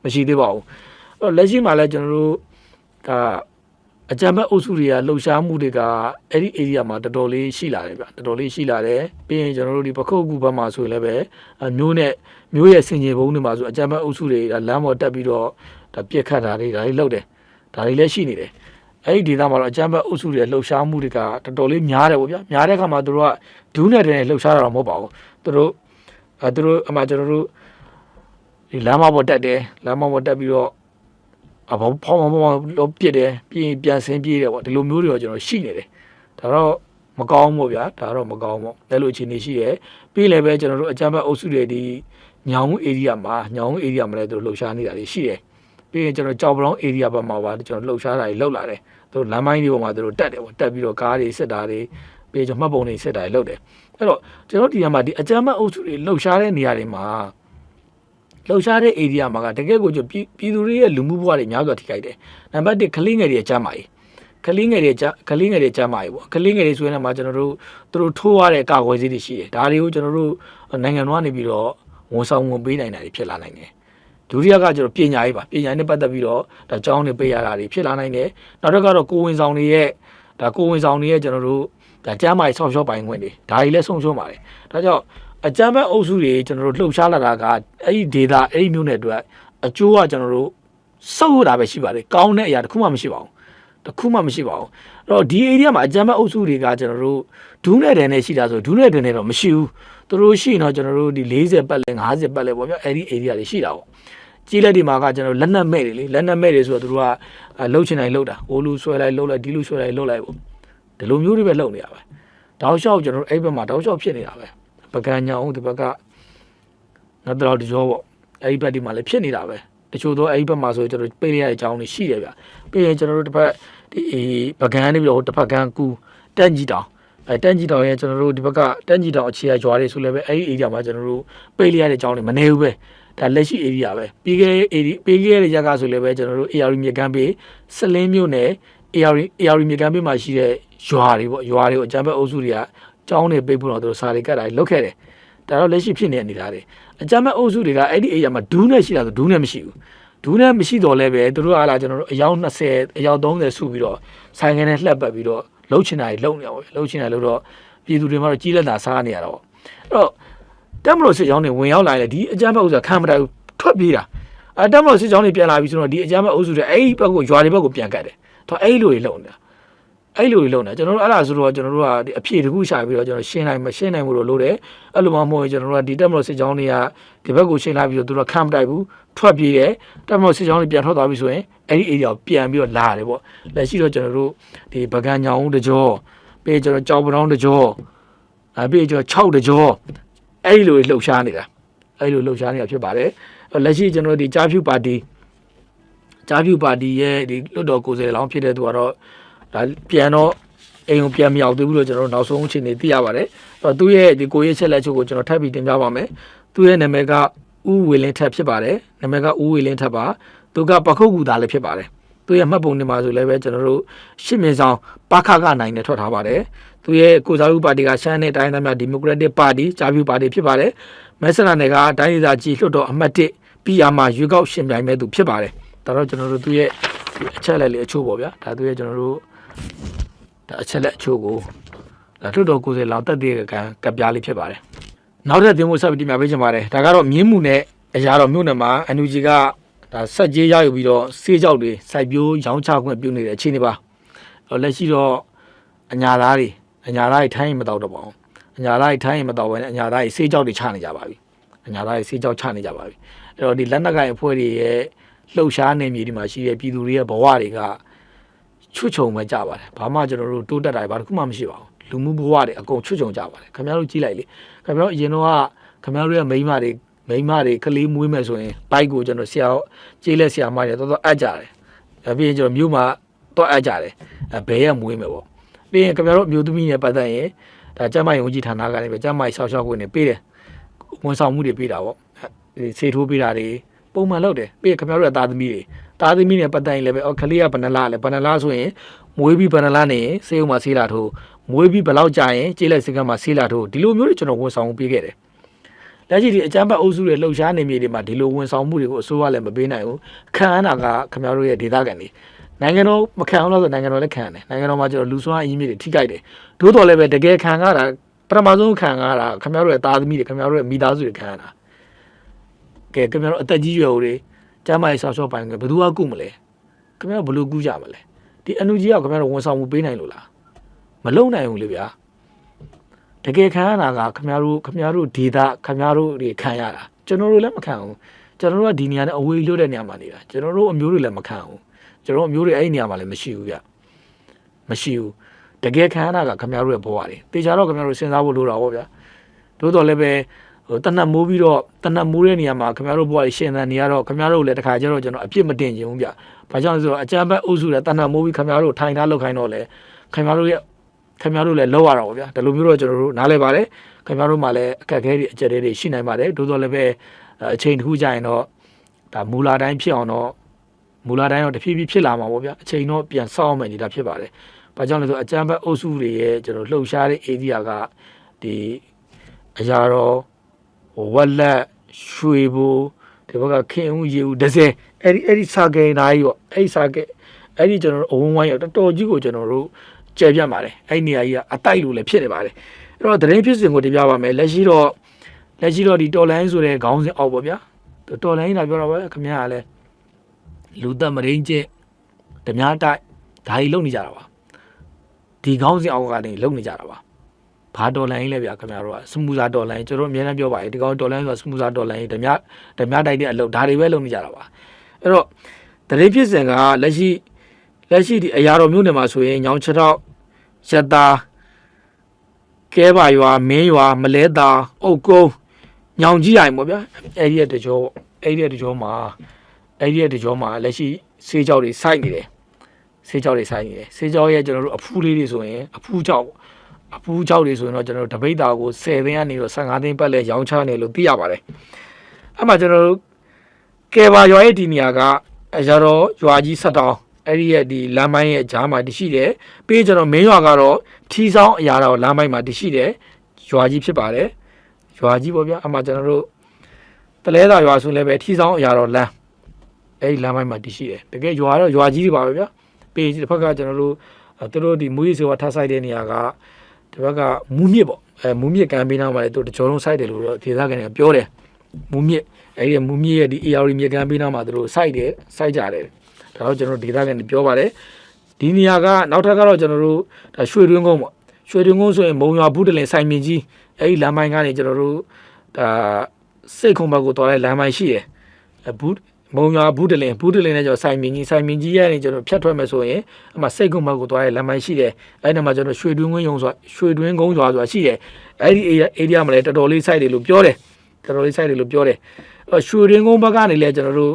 မရှိသေးပါဘူးအဲ့တော့လက်ရှိမှာလည်းကျွန်တော်တို့ဒါအကြမ်းမဲ့အုပ်စုတွေကလှုပ်ရှားမှုတွေကအဲ့ဒီ area မှာတော်တော်လေးရှိလာတယ်ဗျတော်တော်လေးရှိလာတယ်ပြီးရင်ကျွန်တော်တို့ဒီပခုတ်ကူဘက်မှာဆိုရင်လည်းပဲအမျိုးနဲ့မျိုးရဲ့စင်ကြီးဘုံတွေမှာဆိုအကြမ်းမဲ့အုပ်စုတွေဒါလမ်းပေါ်တက်ပြီးတော့ ဒါပြက်ခတ်တာတွေဒါတွေလုပ်တယ်ဒါတွေလည်းရှိနေတယ်အဲ့ဒီဒေသမှာတော့အကြမ်းဖက်အုပ်စုတွေလှုပ်ရှားမှုတွေကတော်တော်လေးများတယ်ပေါ့ဗျာများတဲ့အခါမှာတို့ကဒူးနဲ့တဲ့လှုပ်ရှားတာတော့မဟုတ်ပါဘူးတို့အဲတို့အမှကျွန်တော်တို့ဒီလမ်းမပေါ်တက်တယ်လမ်းမပေါ်တက်ပြီးတော့အဘောဖောင်းဖောင်းဖောင်းလို့ပြစ်တယ်ပြီးရင်ပြန်ဆင်းပြေးတယ်ပေါ့ဒီလိုမျိုးတွေတော့ကျွန်တော်ရှိနေတယ်ဒါတော့မကောင်းဘူးဗျာဒါတော့မကောင်းဘူးအဲ့လိုအခြေအနေရှိရယ်ပြီးလည်းပဲကျွန်တော်တို့အကြမ်းဖက်အုပ်စုတွေဒီညောင်ဦး area မှာညောင်ဦး area မှာလည်းတို့လှုပ်ရှားနေတာတွေရှိတယ် ပြီးရင်ကျွန်တော်ကြောက်ပလောင်း area ဘက်မှာပါကျွန်တော်လှုပ်ရှားတာတွေလှုပ်လာတယ်တို့လမ်းမိုင်းတွေပေါ်မှာတို့တက်တယ်ပေါ့တက်ပြီးတော့ကားတွေစစ်တာတွေပြီးကျွန်တော်မှတ်ပုံတွေစစ်တာတွေလှုပ်တယ်အဲ့တော့ကျွန်တော်ဒီကမှာဒီအကြမ်းဖက်အုပ်စုတွေလှုပ်ရှားတဲ့နေရာတွေမှာလှုပ်ရှားတဲ့ area မှာကတကယ်ကိုကျပြည်ပြည်သူတွေရဲ့လူမှုဘဝတွေများစွာထိခိုက်တယ်နံပါတ်1ကလေးငယ်တွေအကြမ်းပါကြီးကလေးငယ်တွေကြကလေးငယ်တွေကြမ်းပါကြီးပေါ့ကလေးငယ်တွေဆိုရင်လည်းမှာကျွန်တော်တို့သူတို့ထိုးရတဲ့ကာကွယ်ဆေးတွေရှိတယ်ဒါတွေကိုကျွန်တော်တို့နိုင်ငံတော်ကနေပြီးတော့ဝန်ဆောင်ဝန်ပေးနိုင်တာတွေဖြစ်လာနိုင်တယ် ဒုတိယကကျတော့ပညာရေးပါပညာရေးနဲ့ပတ်သက်ပြီးတော့ဒါကျောင်းတွေပေးရတာတွေဖြစ်လာနိုင်တယ်နောက်တစ်ခါတော့ကိုဝင်ဆောင်တွေရဲ့ဒါကိုဝင်ဆောင်တွေရဲ့ကျွန်တော်တို့ဒါကျမ်းမာရေးဆောက်ရှောက်ပိုင်ခွင့်တွေဒါတွေလည်းဆုံးရှုံးပါတယ်ဒါကြောင့်အကြမ်းဖက်အုပ်စုတွေကျွန်တော်တို့လှုပ်ရှားလာတာကအဲ့ဒီဒေတာအဲ့ဒီမျိုးနယ်အတွက်အကျိုးကကျွန်တော်တို့စုပ်ရတာပဲရှိပါတယ်ကောင်းတဲ့အရာတစ်ခုမှမရှိပါဘူးတစ်ခုမှမရှိပါဘူးအဲ့တော့ဒီ area မှာအကြမ်းဖက်အုပ်စုတွေကကျွန်တော်တို့ဒူးနဲ့တန်နဲ့ရှိတာဆိုဒူးနဲ့တန်နဲ့တော့မရှိဘူးသူတို့ရှိရင်တော့ကျွန်တော်တို့ဒီ40ပတ်လဲ50ပတ်လဲပေါ့ဗျအဲ့ဒီ area တွေရှိတာပေါ့ ကြီးလက်ဒီမှာကကျွန်တော်လက်နက်မဲ့တွေလေလက်နက်မဲ့တွေဆိုတော့သူတို့ကလှုပ်ချင်တိုင်းလှုပ်တာဟိုလူဆွဲလိုက်လှုပ်လိုက်ဒီလူဆွဲလိုက်လှုပ်လိုက်ပေါ့ဒီလိုမျိုးတွေပဲလှုပ်နေရပဲတောက်လျှောက်ကျွန်တော်တို့အဲ့ဘက်မှာတောက်လျှောက်ဖြစ်နေတာပဲပကံညာအောင်ဒီဘက်ကငါတို့တကြောပေါ့အဲ့ဒီဘက်ဒီမှာလည်းဖြစ်နေတာပဲတချို့တော့အဲ့ဒီဘက်မှာဆိုကျွန်တော်ပေးရတဲ့အကြောင်းတွေရှိတယ်ဗျပြီးရင်ကျွန်တော်တို့တစ်ဖက်ဒီပကံနေပြီးတော့တစ်ဖက်ကံကူတက်ကြီးတောင်အဲတန်းကြီးတောင်ရဲ့ကျွန်တော်တို့ဒီဘက်ကတန်းကြီးတောင်အခြေအရွာတွေဆိုလည်းပဲအဲ့ဒီ area မှာကျွန်တော်တို့ပေးလိုက်ရတဲ့အကြောင်းတွေမနေဘူးပဲ ဒါလက်ရှိ area ပဲပြီးခဲ့ area ပေးခဲ့တဲ့ရက်ကဆိုလည်းပဲကျွန်တော်တို့ AR မြေကမ်းပေးစလင်းမြို့နယ် AR AR မြေကမ်းပေးမှာရှိတဲ့ရွာတွေပေါ့ရွာတွေကိုအကြမ်းဖက်အုပ်စုတွေကကျောင်းတွေပိတ်ဖို့တော့သူတို့စာတွေကတ်တာလုပ်ခဲ့တယ်ဒါတော့လက်ရှိဖြစ်နေတဲ့အနေအထားတွေအကြမ်းဖက်အုပ်စုတွေကအဲ့ဒီ area မှာဒူးနဲ့ရှိတာဆိုဒူးနဲ့မရှိဘူးဒူးနဲ့မရှိတော့လည်းပဲသူတို့ကလာကျွန်တော်တို့အယောက်20အယောက်30စုပြီးတော့ဆိုင်ကနေလှက်ပတ်ပြီးတော့လှုပ်ချင်တာတွေလှုပ်နေရပါပဲလှုပ်ချင်တာလို့တော့ပြည်သူတွေမှာတော့ကြီးလက်တာစားနေရတော့အဲ့တော့ တက်မလို့စစ်ကြောင်းတွေဝင်ရောက်လာရင်ဒီအကြမ်းဖက်ဥစ္စာခံမတိုင်ဘူးထွက်ပြေးတာအဲတက်မလို့စစ်ကြောင်းတွေပြန်လာပြီဆိုတော့ဒီအကြမ်းဖက်အုပ်စုတွေအဲ့ဒီဘက်ကိုရွာတွေဘက်ကိုပြန်ကတ်တယ်တော့အဲ့လိုတွေလှုပ်နေတာအဲ့လိုတွေလှုပ်နေတာကျွန်တော်တို့အဲ့ဒါဆိုတော့ကျွန်တော်တို့ကဒီအဖြေတခုရှာပြီးတော့ကျွန်တော်ရှင်းနိုင်မရှင်းနိုင်ဘူးလို့လို့တယ်အဲ့လိုမှမဟုတ်ရင်ကျွန်တော်တို့ကဒီတက်မလို့စစ်ကြောင်းတွေကဒီဘက်ကိုရှင်းလာပြီးတော့သူတို့ခံမတိုင်ဘူးထွက်ပြေးတယ်တက်မလို့စစ်ကြောင်းတွေပြန်ထွက်သွားပြီဆိုရင်အဲ့ဒီ area ကိုပြန်ပြီးတော့လာတယ်ပေါ့လက်ရှိတော့ကျွန်တော်တို့ဒီပကံညောင်တကြောပြီးကျွန်တော်ကြောက်ပတောင်းတကြောအဲပြီးကျွန်တော်6တကြော အဲ့ဒီလိုလှုပ်ရှားနေတာအဲ့ဒီလိုလှုပ်ရှားနေတာဖြစ်ပါတယ်အဲ့လက်ရှိကျွန်တော်တို့ဒီကြားဖြူပါတီကြားဖြူပါတီရဲ့ဒီလွတ်တော်ကိုယ်စားလှယ်လောင်းဖြစ်တဲ့သူကတော့ဒါပြန်တော့အိမ်ကိုပြန်မရောက်သေးဘူးလို့ကျွန်တော်တို့နောက်ဆုံးအချိန်နေသိရပါတယ်အဲ့တော့သူ့ရဲ့ဒီကိုရဲ့ချက်လက်ချုပ်ကိုကျွန်တော်ထပ်ပြီးတင်ပြပါမယ်သူ့ရဲ့နာမည်ကဦးဝေလင်းထက်ဖြစ်ပါတယ်နာမည်ကဦးဝေလင်းထက်ပါသူကပခုတ်ကူသားလည်းဖြစ်ပါတယ်သူရဲ့မှတ်ပုံတင်မှာဆိုလည်းပဲကျွန်တော်တို့ရှစ်မြင်ဆောင်ပခကနိုင်နဲ့ထွက်ထားပါတယ် သူရဲ့ကိုစားဦးပါတီကရှမ်းနဲ့တိုင်းသားများဒီမိုကရက်တစ်ပါတီဂျာဖြူပါတီဖြစ်ပါတယ်မဲဆန္ဒနယ်ကတိုင်းဒေသကြီးလွှတ်တော်အမတ်1ပြည်အားမှာရွေးကောက်ရှင်ပြိုင်မဲ့သူဖြစ်ပါတယ်ဒါတော့ကျွန်တော်တို့သူရဲ့ဒီအချက်လက်လေးအချို့ပေါ့ဗျာဒါသူရဲ့ကျွန်တော်တို့ဒါအချက်လက်အချို့ကိုဒါလွှတ်တော်ကိုယ်စားလောင်တက်တဲ့ကံကပ်ပြားလေးဖြစ်ပါတယ်နောက်ထပ်တင်ဖို့ဆက်ပြီးတင်ပြပေးချင်ပါတယ်ဒါကတော့မြင်းမှုနဲ့အရာတော်မြို့နယ်မှာ NUG ကဒါဆက်ကြေးရယူပြီးတော့ဆေးကြောက်တွေစိုက်ပျိုးရောင်းချခွင့်ပြုနေတဲ့အခြေအနေပါတော့လက်ရှိတော့အညာသားတွေ အညာသားတွေထိုင်းရင်မတော့တော့ပါဘူးအညာသားတွေထိုင်းရင်မတော့ဘဲနဲ့အညာသားတွေဆေးကြောက်တွေချနေကြပါပြီအညာသားတွေဆေးကြောက်ချနေကြပါပြီအဲ့တော့ဒီလက်နက်ကိုင်အဖွဲ့တွေရဲ့လှုပ်ရှားနေမြေဒီမှာရှိတဲ့ပြည်သူတွေရဲ့ဘဝတွေကချွတ်ချုံပဲကြပါတယ်ဘာမှကျွန်တော်တို့တိုးတက်တာတွေဘာတစ်ခုမှမရှိပါဘူးလူမှုဘဝတွေအကုန်ချွတ်ချုံကြပါတယ်ခင်ဗျားတို့ကြည့်လိုက်လေခင်ဗျားတို့အရင်တော့ကခင်ဗျားတို့ရဲ့မိန်းမတွေမိန်းမတွေကလေးမွေးမယ်ဆိုရင်ဘိုက်ကိုကျွန်တော်ဆရာကျေးလက်ဆရာမတွေတော်တော်အပ်ကြတယ်။ပြီးရင်ကျွန်တော်မြို့မှာတော့အပ်ကြတယ်။အဲဘဲရမွေးမယ်ပေါ့။ ပြီးရင်ခင်ဗျားတို့မျိုးသမီးနဲ့ပတ်သက်ရင်ဒါကျမကြီးဝန်ကြီးဌာနကနေပဲကျမကြီးဆောက်ရှောက်ခွင့်နေပေးတယ်။ဝန်ဆောင်မှုတွေပေးတာပေါ့။ဒီစေထိုးပေးတာတွေပုံမှန်လုပ်တယ်။ပြီးရင်ခင်ဗျားတို့ရဲ့သားသမီးတွေသားသမီးနဲ့ပတ်သက်ရင်လည်းပဲအော်ကလေးကဘယ်နှလားလဲဘယ်နှလားဆိုရင်မွေးပြီးဘယ်နှလားနေရင်စေုံမှာဆေးလာထိုးမွေးပြီးဘယ်လောက်ကြာရင်ကျေးလက်စကမ်းမှာဆေးလာထိုးဒီလိုမျိုးတွေကျွန်တော်ဝန်ဆောင်မှုပေးခဲ့တယ်။လက်ရှိဒီအကြမ်းဖက်အုပ်စုတွေလှုပ်ရှားနေမြေတွေမှာဒီလိုဝန်ဆောင်မှုတွေကိုအစိုးရလည်းမပေးနိုင်ဘူးခံရတာကခင်ဗျားတို့ရဲ့ဒေသခံတွေ နိုင်ငံတော်မခံအောင်လို့ဆိုနိုင်ငံတော်လည်းခံရတယ်နိုင်ငံတော်မှာကျတော့လူစွမ်းအရင်းမြစ်တွေထိကြိုက်တယ်သို့တော်လည်းပဲတကယ်ခံရတာပထမဆုံးခံရတာခင်ဗျားတို့ရဲ့သားသမီးတွေခင်ဗျားတို့ရဲ့မိသားစုတွေခံရတာကဲခင်ဗျားတို့အသက်ကြီးရွယ်တွေကျမ်းမာရေးဆောက်ရှောက်ပိုင်းကဘယ်သူကကုမလဲခင်ဗျားတို့ဘယ်လိုကုကြမလဲဒီအန်ယူဂျီကခင်ဗျားတို့ဝန်ဆောင်မှုပေးနိုင်လို့လားမလုံနိုင်ဘူးလေဗျာတကယ်ခံရတာကခမရတို့ခမရတို့ဒေတာခမရတို့တွေခံရတာကျွန်တော်တို့လည်းမခံဘူးကျွန်တော်တို့ကဒီနေရာနဲ့အဝေးလွတ်တဲ့နေရာမှာနေတာကျွန်တော်တို့အမျိုးတွေလည်းမခံဘူး ကျွန်တော်တို့အမျိုးတွေအဲ့ဒီနေရာမှာလည်းမရှိဘူးဗျမရှိဘူးတကယ်ခံရတာကခမရတို့ရဲ့ဘဝတွေတေချာတော့ခမရတို့စဉ်းစားဖို့လိုတာပေါ့ဗျာသို့တော်လည်းပဲဟိုတနတ်မိုးပြီးတော့တနတ်မိုးတဲ့နေရာမှာခမရတို့ဘဝတွေရှင်သန်နေရတော့ခမရတို့လည်းတခါကျတော့ကျွန်တော်အပြစ်မတင်ချင်ဘူးဗျဘာကြောင့်လဲဆိုတော့အကြမ်းဖက်အုပ်စုလည်းတနတ်မိုးပြီးခမရတို့ထိုင်ထားလောက်ခိုင်းတော့လေခမရတို့ရဲ့ခင်ဗျားတို့လည်းလောက်ရတာပေါ့ဗျာဒီလိုမျိုးတော့ကျွန်တော်တို့နားလဲပါတယ်ခင်ဗျားတို့မှလည်းအခက်အခဲတွေအကျက်တွေရှိနိုင်ပါတယ်တိုးတော့လည်းပဲအချိန်တစ်ခုကြာရင်တော့ဒါမူလာတိုင်းဖြစ်အောင်တော့ မူလာတိုင်းတော့တဖြည်းဖြည်းဖြစ်လာမှာပေါ့ဗျာအချိန်တော့ပြန်စောင့်မယ်နေတာဖြစ်ပါတယ်ဘာကြောင့်လဲဆိုအကြမ်းဖက်အုပ်စုတွေရဲ့ကျွန်တော်လှုပ်ရှားတဲ့ area ကဒီအရာတော်ဟိုဝက်လက်ရွှေဘူဒီဘက်ကခင်ဦးရေဦးဒဇယ်အဲ့ဒီအဲ့ဒီစာကေနာကြီးပေါ့အဲ့ဒီစာကေအဲ့ဒီကျွန်တော်တို့အဝန်းဝိုင်းရောက်တော်တော်ကြီးကိုကျွန်တော်တို့ကျယ်ပြန့်ပါတယ်အဲ့ဒီနေရာကြီးကအတိုက်လို့လည်းဖြစ်နေပါတယ်အဲ့တော့သတင်းဖြစ်စဉ်ကိုတင်ပြပါမယ်လက်ရှိတော့လက်ရှိတော့ဒီတော်လိုင်းဆိုတဲ့ခေါင်းစဉ်အောက်ပေါ့ဗျာတော်လိုင်းလာပြောတော့ပဲခင်ဗျားကလည်း လူသက်မရင်းချင်းဓမြတိုက်ဒါကြီးလုံနေကြတာပါဒီခေါင်းစဉ်အောက်ကနေလုံနေကြတာပါဘာတော်လိုင်းလဲဗျာခင်ဗျားတို့ကစမူစာတော်လိုင်းကျွန်တော်အများနဲ့ပြောပါတယ်ဒီကောင်တော်လိုင်းဆိုတာစမူစာတော်လိုင်းဓမြဓမြတိုက်တဲ့အလုပ်ဒါတွေပဲလုံနေကြတာပါအဲ့တော့သတင်းဖြစ်စဉ်ကလက်ရှိလက်ရှိဒီအရာတော်မျိုးနယ်မှာဆိုရင်ညောင်ချတော့ရတာကဲပါရွာမင်းရွာမလဲတာအုတ်ကုန်းညောင်ကြီးတိုင်းပေါ့ဗျာအဲ့ဒီရဲ့တကြောအဲ့ဒီရဲ့တကြောမှာ အဲ့ဒီရဲ့တကြောမှာလက်ရှိဆေးကြောက်တွေစိုက်နေတယ်ဆေးကြောက်တွေစိုက်နေတယ်ဆေးကြောက်ရဲ့ကျွန်တော်တို့အဖူးလေးတွေဆိုရင်အဖူးကြောက်အဖူးကြောက်တွေဆိုရင်တော့ကျွန်တော်တို့တပိတ်တာကို10သိန်းကနေတော့15သိန်းပတ်လဲရောင်းချနေလို့သိရပါတယ်အဲ့မှာကျွန်တော်တို့ကဲပါရွာရဲ့ဒီနေရာကအရာတော်ရွာကြီးဆက်တောင်းအဲ့ဒီရဲ့ဒီလမ်းပိုင်းရဲ့ဂျားမှာတရှိတယ်ပြီးကျွန်တော်မင်းရွာကတော့ထီဆောင်အရာတော်လမ်းပိုင်းမှာတရှိတယ်ရွာကြီးဖြစ်ပါတယ်ရွာကြီးပေါ့ဗျာအမှကျွန်တော်တို့တလဲတာရွာဆိုလည်းပဲထီဆောင်အရာတော်လမ်း အဲ့ဒီလမ်းပိုင်းမှာတရှိတယ်တကယ်ရွာတော့ရွာကြီးတွေပါပဲဗျာပြီးဒီဘက်ကကျွန်တော်တို့အဲသူတို့ဒီမူရီစေဝါထားဆိုင်တဲ့နေရာကဒီဘက်ကမူးမြစ်ပေါ့အဲမူးမြစ်ကမ်းပေးနားမှာလည်းသူတို့တကြောလုံးစိုက်တယ်လို့တော့ဒေသခံတွေကပြောတယ်မူးမြစ်အဲ့ဒီမူးမြစ်ရဲ့ဒီ AR မြစ်ကမ်းပေးနားမှာသူတို့စိုက်တယ်စိုက်ကြတယ်ဒါတော့ကျွန်တော်ဒေသခံတွေပြောပါတယ်ဒီနေရာကနောက်ထပ်ကတော့ကျွန်တော်တို့ဒါရွှေတွင်းကုန်းပေါ့ရွှေတွင်းကုန်းဆိုရင်မုံရွာဘူးတလင်ဆိုင်မြင့်ကြီးအဲ့ဒီလမ်းပိုင်းကနေကျွန်တော်တို့ဒါစိတ်ခုံဘက်ကိုတော်တဲ့လမ်းပိုင်းရှိတယ်အဘူး မုံရွာဘူးတလင်ဘူးတလင်နဲ့ကျွန်တော်စိုင်မြင့်ကြီးစိုင်မြင့်ကြီးရဲ့နေကျွန်တော်ဖြတ်ထွက်မယ်ဆိုရင်အမှစိတ်ကုန်းဘက်ကိုသွားရဲလမ်းမိုင်းရှိတယ်အဲ့ဒီမှာကျွန်တော်ရွှေတွင်းဝင်းယုံဆိုရွှေတွင်းကုန်းရွာဆိုတာရှိတယ်အဲ့ဒီ area မှာလည်းတော်တော်လေး site တွေလို့ပြောတယ်တော်တော်လေး site တွေလို့ပြောတယ်အဲ့ရွှေတွင်းကုန်းဘက်ကနေလည်းကျွန်တော်တို့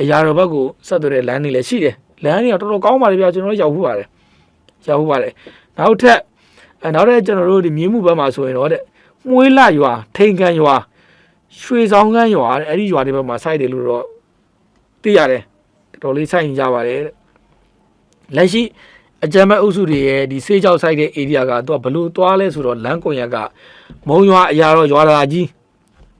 အရာတော်ဘက်ကိုဆက်သွယ်တဲ့လမ်းတွေလည်းရှိတယ်လမ်းတွေကတော်တော်ကောင်းပါလေဗျာကျွန်တော်တို့ရောက်ဖို့ပါတယ်ရောက်ဖို့ပါတယ်နောက်ထပ်အဲနောက်ထပ်ကျွန်တော်တို့ဒီမြင်းမှုဘက်မှာဆိုရင်တော့တဲ့မွေးလာရွာထိန်ကန်ရွာရွှေဆောင်ကန်းရွာတဲ့အဲ့ဒီရွာတွေဘက်မှာ site တွေလို့တော့ သိရတယ်တော်တော်လေးဆိုင်ကြပါတယ်တဲ့လက်ရှိအကြမ်းမဲ့အုပ်စုတွေရဲ့ဒီဆေးကြောက်ဆိုင်တဲ့ area ကသူကဘလို့သွားလဲဆိုတော့လမ်းကွန်ရက်ကမုံရွာအရာတော့ရွာသားကြီး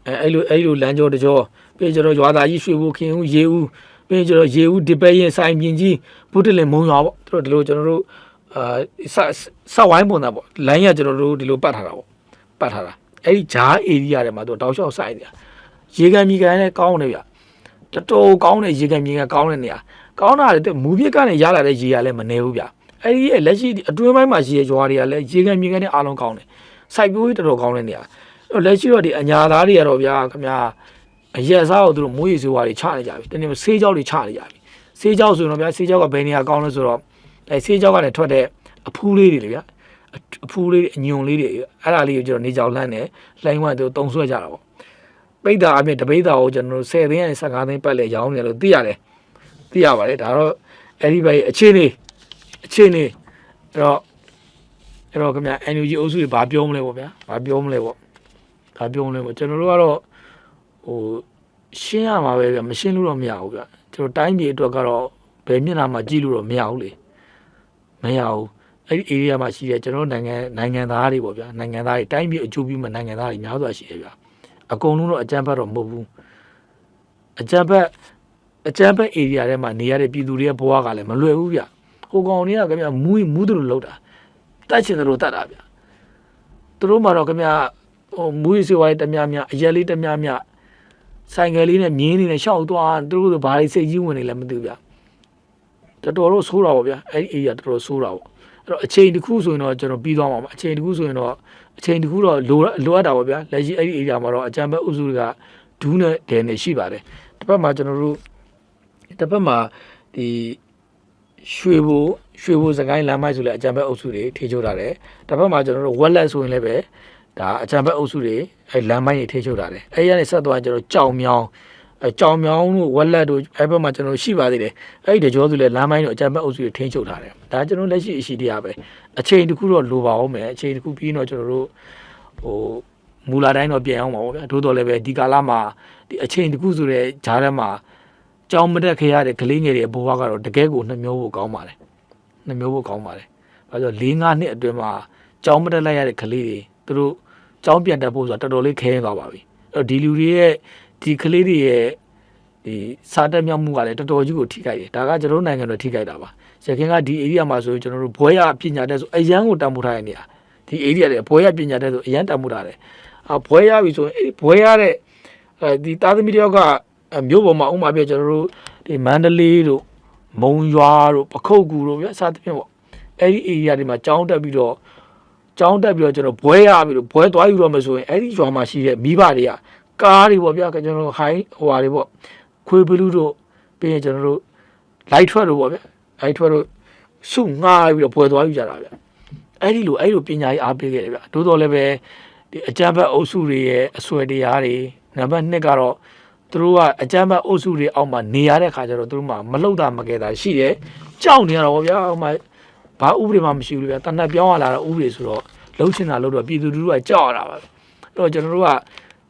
အဲအဲ့လိုအဲ့လိုလမ်းကြောတကြောပြီးကျတော့ရွာသားကြီးရွှေဘိုခင်ဦးရေဦးပြီးကျတော့ရေဦးဒီပဲရင်ဆိုင်ပြင်ကြီးဘုဒ္ဓလင်မုံရွာပေါ့သူတို့ဒီလိုကျွန်တော်တို့အာဆက်ဆက်ဝိုင်းပုံသားပေါ့လမ်းရကျွန်တော်တို့ဒီလိုပတ်ထားတာပေါ့ပတ်ထားတာအဲ့ဒီဂျား area တွေမှာသူတောက်လျှောက်ဆိုင်နေတာရေကန်မြေကန်လည်းကောင်းတယ်ဗျ တော်တော်ကောင်းတဲ့ရေကန်မြေကန်ကောင်းတဲ့နေရာကောင်းတာလေမူပြစ်ကနေရလာတဲ့ရေကလည်းမနေဘူးဗျအဲ့ဒီရဲ့လက်ရှိဒီအတွင်းပိုင်းမှာရှိတဲ့ရွာတွေကလည်းရေကန်မြေကန်နဲ့အားလုံးကောင်းတယ်စိုက်ပျိုးရေးတော်တော်ကောင်းတဲ့နေရာအဲ့တော့လက်ရှိတော့ဒီအညာသားတွေကတော့ဗျာခင်ဗျာအရက်စားကိုသူတို့မွေးရေစွာတွေချနေကြပြီတနေ့ဆေးကြောက်တွေချနေကြပြီဆေးကြောက်ဆိုရင်တော့ဗျာဆေးကြောက်ကဘယ်နေရာကောင်းလဲဆိုတော့အဲဆေးကြောက်ကနေထွက်တဲ့အဖူးလေးတွေလေဗျာအဖူးလေးအညွန်လေးတွေအဲ့ဒါလေးကိုကျွန်တော်နေကြောင်လှမ်းတယ်လှိုင်းဝတ်သူတုံဆွဲကြတာပေါ့ ပိတ်တာအပြင်တပိတ်တာကိုကျွန်တော်တို့10သိန်းနဲ့15သိန်းပတ်လဲရောင်းနေတယ်လို့သိရတယ်သိရပါတယ်ဒါတော့အဲ့ဒီဘက်အခြေအနေအခြေအနေအဲ့တော့အဲ့တော့ခင်ဗျ NUG အုပ်စုတွေဘာပြောမလဲပေါ့ဗျာဘာပြောမလဲပေါ့ဘာပြောမလဲပေါ့ကျွန်တော်တို့ကတော့ဟိုရှင်းရမှာပဲဗျမရှင်းလို့တော့မရဘူးဗျကျွန်တော်တိုင်းပြည်အတွက်ကတော့ဘယ်မျက်နှာမှာကြည့်လို့တော့မရဘူးလေမရဘူးအဲ့ဒီ area မှာရှိတဲ့ကျွန်တော်တို့နိုင်ငံနိုင်ငံသားတွေပေါ့ဗျာနိုင်ငံသားတွေတိုင်းပြည်အကျိုးပြုမဲ့နိုင်ငံသားတွေများစွာရှိတယ်ဗျာ အကုန်လုံးတော့အကြမ်းဖက်တော့မဟုတ်ဘူးအကြမ်းဖက်အကြမ်းဖက် area ထဲမှာနေရတဲ့ပြည်သူတွေရဲ့ဘဝကလည်းမလွယ်ဘူးဗျဟိုကောင်တွေကခင်ဗျမူးမူးတယ်လို့လောက်တာတတ်ချင်တယ်လို့တတ်တာဗျသူတို့မှတော့ခင်ဗျဟိုမူးစေဝိုင်းတများများအရက်လေးတများများဆိုင်ကယ်လေးနဲ့မြင်းလေးနဲ့ရှောက်သွားသူတို့ကဘာတွေစိတ်ကြီးဝင်နေလဲမသိဘူးဗျတော်တော်တော့ဆိုးတာပေါ့ဗျအဲ့ဒီ area တော်တော်ဆိုးတာပေါ့အဲ့တော့အချိန်တစ်ခုဆိုရင်တော့ကျွန်တော်ပြီးသွားမှာပါအချိန်တစ်ခုဆိုရင်တော့ အချိန်တစ်ခုတော့လိုလိုအပ်တာပေါ့ဗျာလက်ရှိအဲ့ဒီ area မှာတော့အကြံဘက်အုပ်စုတွေကဒူးနဲ့ဒဲနဲ့ရှိပါတယ်တစ်ပတ်မှာကျွန်တော်တို့တစ်ပတ်မှာဒီရွှေဘိုရွှေဘိုစကိုင်းလမ်းမိုက်ဆိုလဲအကြံဘက်အုပ်စုတွေထေချိုးထားတယ်တစ်ပတ်မှာကျွန်တော်တို့ဝက်လက်ဆိုရင်လည်းပဲဒါအကြံဘက်အုပ်စုတွေအဲလမ်းမိုက်တွေထေချိုးထားတယ်အဲ့ဒီကနေဆက်သွားကျွန်တော်ကြောင်မြောင်း အဲကြောင်မြောင်းတို့ဝက်လက်တို့အဲ့ဘက်မှာကျွန်တော်ရှိပါသေးတယ်အဲ့ဒီတကြောဆိုလဲလမ်းမိုင်းတို့အကြံဘက်အုပ်စုတွေထိန်းချုပ်ထားတယ်ဒါကျွန်တော်လက်ရှိအရှိတရားပဲအချိန်တစ်ခုတော့လိုပါအောင်မယ်အချိန်တစ်ခုပြီးတော့ကျွန်တော်တို့ဟိုမူလာတိုင်းတော့ပြန်အောင်ပါဗျာသို့တော်လည်းပဲဒီကာလမှာဒီအချိန်တစ်ခုဆိုတဲ့ဂျားထဲမှာကြောင်မတက်ခဲ့ရတဲ့ကလေးငယ်တွေဘဝကတော့တကယ်ကိုနှမျိုးဖို့ကောင်းပါတယ်နှမျိုးဖို့ကောင်းပါတယ်ဘာလို့၄၅နှစ်အတွင်းမှာကြောင်မတက်လိုက်ရတဲ့ကလေးတွေသူတို့ကြောင်ပြန်တက်ဖို့ဆိုတာတော်တော်လေးခဲရင်သွားပါပြီအဲ့တော့ဒီလူတွေရဲ့ ဒီကလေးတွေရဲ့ဒီစာတက်မြောက်မှုကလည်းတော်တော်ကြီးကိုထိခိုက်တယ်ဒါကကျွန်တော်တို့နိုင်ငံတော်ထိခိုက်တာပါရခင်ကဒီ area မှာဆိုရင်ကျွန်တော်တို့ဘွဲရပညာတဲ့ဆိုအရန်ကိုတန်ဖိုးထားရနေရဒီ area တွေဘွဲရပညာတဲ့ဆိုအရန်တန်ဖိုးထားတယ်အဘွဲရပြီဆိုရင်အဲ့ဒီဘွဲရတဲ့အဲဒီသားသမီးတယောက်ကမြို့ပေါ်မှာဥမာပြကျွန်တော်တို့ဒီမန္တလေးတို့မုံရွာတို့ပခုတ်ကူတို့ဗျာစသဖြင့်ပေါ့အဲ့ဒီ area တွေမှာကြောင်းတက်ပြီးတော့ကြောင်းတက်ပြီးတော့ကျွန်တော်ဘွဲရပြီးတော့ဘွဲသွားယူတော့မယ်ဆိုရင်အဲ့ဒီရွာမှာရှိတဲ့မိဘတွေက ကားတွေပေါ့ဗျာကျွန်တော်တို့ဟိုင်းဟိုဟာတွေပေါ့ခွေးဘလူးတို့ပြီးရင်ကျွန်တော်တို့ light ထွက်တို့ပေါ့ဗျာ light ထွက်တို့စုငှားပြီးတော့ဘွယ်သွားယူကြတာဗျအဲ့ဒီလိုအဲ့လိုပညာရေးအားပေးခဲ့တယ်ဗျတိုးတော်လည်းပဲဒီအကြမ်းဖက်အုပ်စုတွေရဲ့အဆွဲတရားတွေနံပါတ်2ကတော့သူတို့ကအကြမ်းဖက်အုပ်စုတွေအောက်မှာနေရတဲ့ခါကျတော့သူတို့မှမလှုပ်တာမကဲတာရှိတယ်ကြောက်နေရတော့ဗျာဟိုမှာဘာဥပဒေမှမရှိဘူးဗျာတဏှတ်ပြောင်းလာတာဥပဒေဆိုတော့လှုပ်ချင်တာလှုပ်တော့ပြည်သူလူထုကကြောက်ရတာပါအဲ့တော့ကျွန်တော်တို့က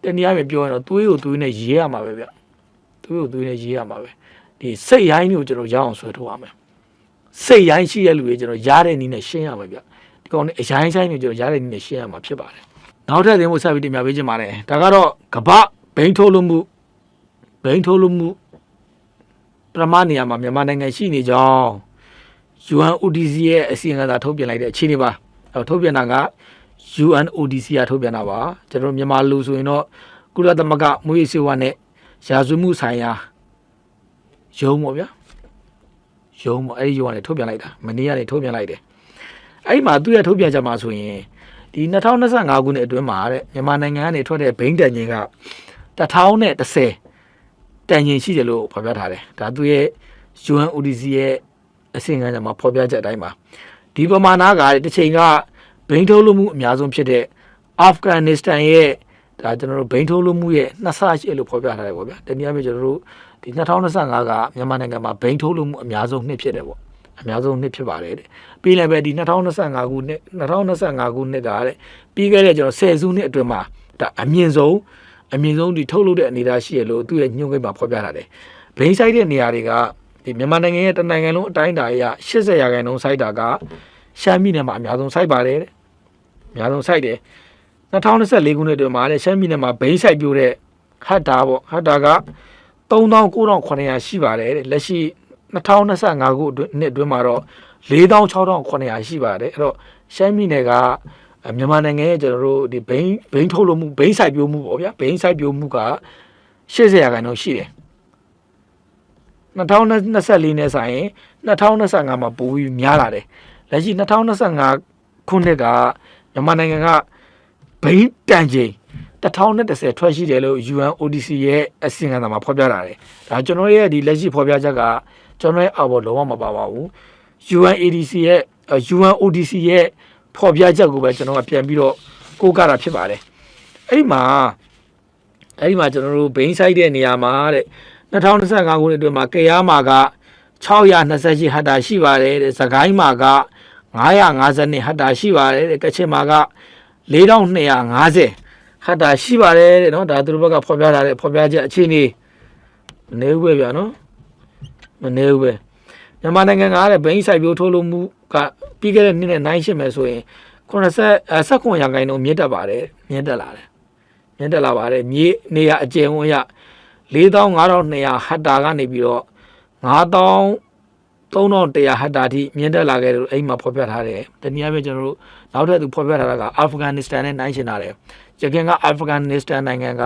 တနည်းအားဖြင့်ပြောရင်တော့သွေးကိုသွေးနဲ့ရေးရမှာပဲဗျသွေးကိုသွေးနဲ့ရေးရမှာပဲဒီစိတ်ရိုင်းတွေကိုကျွန်တော်ရအောင်ဆွဲထုတ်ရမယ်စိတ်ရိုင်းရှိတဲ့လူတွေကျွန်တော်ရားတဲ့နည်းနဲ့ရှင်းရမှာဗျဒီကောင်နဲ့အရိုင်းဆိုင်တွေကျွန်တော်ရားတဲ့နည်းနဲ့ရှင်းရမှာဖြစ်ပါတယ်နောက်ထပ်သင်ဖို့ဆက်ပြီးတင်ပြပေးခြင်းပါတယ်ဒါကတော့ကပ္ပဘိန်းထိုးလို့မှုဘိန်းထိုးလို့မှုပရမနေရာမှာမြန်မာနိုင်ငံရှိနေကြောင်း UNODC ရဲ့အစီရင်ခံစာထုတ်ပြန်လိုက်တဲ့အခြေအနေပါအဲထုတ်ပြန်တာက UNODC ကထုတ်ပြန်တာပါကျွန်တော်တို့မြန်မာလူဆိုရင်တော့ကုလသမဂ္ဂမွေးစေဝါနဲ့ရာဇဝမှုဆိုင်ရာရုံးပေါ့ဗျာရုံးပေါ့အဲ့ဒီရုံးကနေထုတ်ပြန်လိုက်တာမနေ့ကနေထုတ်ပြန်လိုက်တယ်အဲ့ဒီမှာသူ့ရဲ့ထုတ်ပြန်ချက်မှာဆိုရင်ဒီ2025ခုနှစ်အတွင်းမှာတဲ့မြန်မာနိုင်ငံကနေထွက်တဲ့ဘိန်းတန်ကြီးက1030တန်ရင်ရှိတယ်လို့ဖော်ပြထားတယ်ဒါသူရဲ့ UN ODC ရဲ့အစီအစဉ်ကမှာဖော်ပြချက်အတိုင်းပါဒီပမာဏကတစ်ချိန်က ဘိန်းထုတ်လို့မှုအများဆုံးဖြစ်တဲ့အာဖဂန်နစ္စတန်ရဲ့ဒါကျွန်တော်တို့ဘိန်းထုတ်လို့မှုရဲ့နှစ်ဆရှိလို့ဖော်ပြထားတယ်ပေါ့ဗျာတနည်းအားဖြင့်ကျွန်တော်တို့ဒီ2025ကမြန်မာနိုင်ငံမှာဘိန်းထုတ်လို့မှုအများဆုံးနှစ်ဖြစ်တယ်ပေါ့အများဆုံးနှစ်ဖြစ်ပါတယ်တဲ့ပြီးလည်းပဲဒီ2025ခုနှစ်2025ခုနှစ်ကတဲ့ပြီးခဲ့တဲ့ကျွန်တော်10စုနှစ်အတွင်းမှာဒါအမြင့်ဆုံးအမြင့်ဆုံးဒီထုတ်လုပ်တဲ့အနေအထားရှိရလို့သူ့ရဲ့ညွှန်းကိန်းမှာဖော်ပြထားတယ်ဘိန်းဆိုင်တဲ့နေရာတွေကဒီမြန်မာနိုင်ငံရဲ့တနိုင်ငံလုံးအတိုင်းအတာအရ80ရာခိုင်နှုန်းစိုက်တာကရှမ်းပြည်နယ်မှာအများဆုံးစိုက်ပါတယ်တဲ့ အများဆုံးစိုက်တယ်2024ခုနှစ်အတွင်းမှာလည်းရှမ်းပြည်နယ်မှာဘိန်းဆိုင်ပြိုတဲ့ဟတ်တာပေါ့ဟတ်တာက3900ရှိပါတယ်တဲ့လက်ရှိ2025ခုအတွင်းနှစ်အတွင်းမှာတော့46900ရှိပါတယ်အဲ့တော့ရှမ်းပြည်နယ်ကအဲမြန်မာနိုင်ငံရဲ့ကျွန်တော်တို့ဒီဘိန်းဘိန်းထုတ်လို့မှုဘိန်းဆိုင်ပြိုမှုပေါ့ဗျာဘိန်းဆိုင်ပြိုမှုက80ရာခိုင်နှုန်းရှိတယ်2024နဲ့ဆိုင်ရင်2025မှာပိုပြီးများလာတယ်လက်ရှိ2025ခုနှစ်က မြန်မာနိုင်ငံကဘိန်းတန်ချိန်1010ထွက်ရှိတယ်လို့ UN ODC ရဲ့အစီရင်ခံစာမှာဖော်ပြထားတယ်ဒါကျွန်တော်ရဲ့ဒီလက်ရှိဖော်ပြချက်ကကျွန်တော်ရဲ့အော်ဘောလုံးဝမပါပါဘူး UNADC ရဲ့အဲ UNODC ရဲ့ဖော်ပြချက်ကိုပဲကျွန်တော်ကပြန်ပြီးတော့ကိုးကားတာဖြစ်ပါတယ်အဲ့ဒီမှာအဲ့ဒီမှာကျွန်တော်တို့ဘိန်းဆိုင်တဲ့နေရာမှာတဲ့2025ခုနှစ်အတွင်းမှာကရားမာက628ဟတ်တာရှိပါတယ်တဲ့စကိုင်းမာက 950ဟတ်တာရှိပါတယ်တဲ့ကချင်မာက4250ဟတ်တာရှိပါတယ်တဲ့နော်ဒါသူတို့ဘက်ကဖော်ပြထားတဲ့ဖော်ပြချက်အခြေအနေမနေဘူးပဲဗျာနော်မနေဘူးပဲမြန်မာနိုင်ငံကတဲ့ဘိန်းစိုက်ပျိုးထုတ်လုပ်မှုကပြီးခဲ့တဲ့နှစ်နဲ့နိုင်ရှင်းမယ်ဆိုရင်80 19ရာခိုင်နှုန်းမြင့်တက်ပါတယ်မြင့်တက်လာတယ်မြင့်တက်လာပါတယ်မြေနေရအကျယ်ဝန်းရ4500ဟက်တာကနေပြီးတော့ 9300ဟက်တာထိမြင့်တက်လာခဲ့တယ်လို့အိမ်မှာဖော်ပြထားတယ်တနည်းအားဖြင့်ကျွန်တော်တို့နောက်ထပ်သူဖော်ပြထားတာကအာဖဂန်နစ္စတန်နဲ့နိုင်ရှင်းတာတယ်ရခိုင်ကအာဖဂန်နစ္စတန်နိုင်ငံက